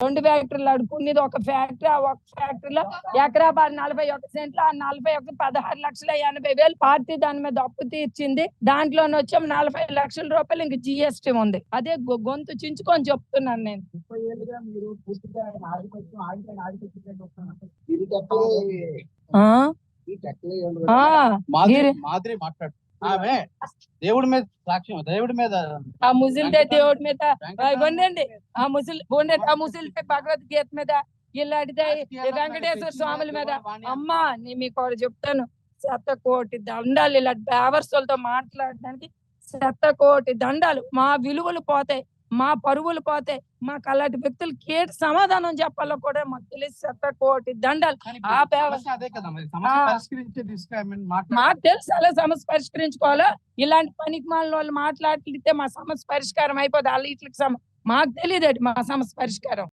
రెండు ఫ్యాక్టరీలు అడుకునేది ఒక ఫ్యాక్టరీ ఆ ఒక ఫ్యాక్టరీలో ఎకరా బార్ నలభై ఒక సెంట్లు ఆ నలభై ఒక పదహారు లక్షల ఎనభై వేలు పార్టీ దాని మీద అప్పు తీర్చింది. దాంట్లోనే వచ్చాం నలభై లక్షల రూపాయలు ఇంక జిఎస్టీ ఉంది. అదే గొంతు చించుకొని చెప్తున్నాను నేను. మాట్లాడు. ఆమె దేవుడి. మీద సాక్ష్యం దేవుడి మీద ఆ ముసిలితే దేవుడి మీద ఆ, ఇవ్వండి ఆ ముసిలి ఉండండి ఆ ముసిలితే భగవద్గీత మీద ఇలాంటిదే వెంకటేశ్వర స్వాముల మీద. అమ్మా నేను మీకు ఒకటి చెప్తాను. శత కోటి దండాలు ఇలా బేవర్సులతో మాట్లాడడానికి శత కోటి దండాలు మా విలువలు పోతాయి. మా పరువులు పోతాయి మాకు అలాంటి వ్యక్తులకి ఏంటి సమాధానం చెప్పాలో కూడా మాకు తెలిసి శత కోటి దండాలు ఆ. మాకు తెలుసు అలా సమస్య పరిష్కరించుకోవాలో. ఇలాంటి పనికి మాలిన వాళ్ళు మాట్లాడితే మా సమస్య పరిష్కారం అయిపోతుంది వాళ్ళ ఇట్లకి మాకు తెలియదు మా సమస్య పరిష్కారం.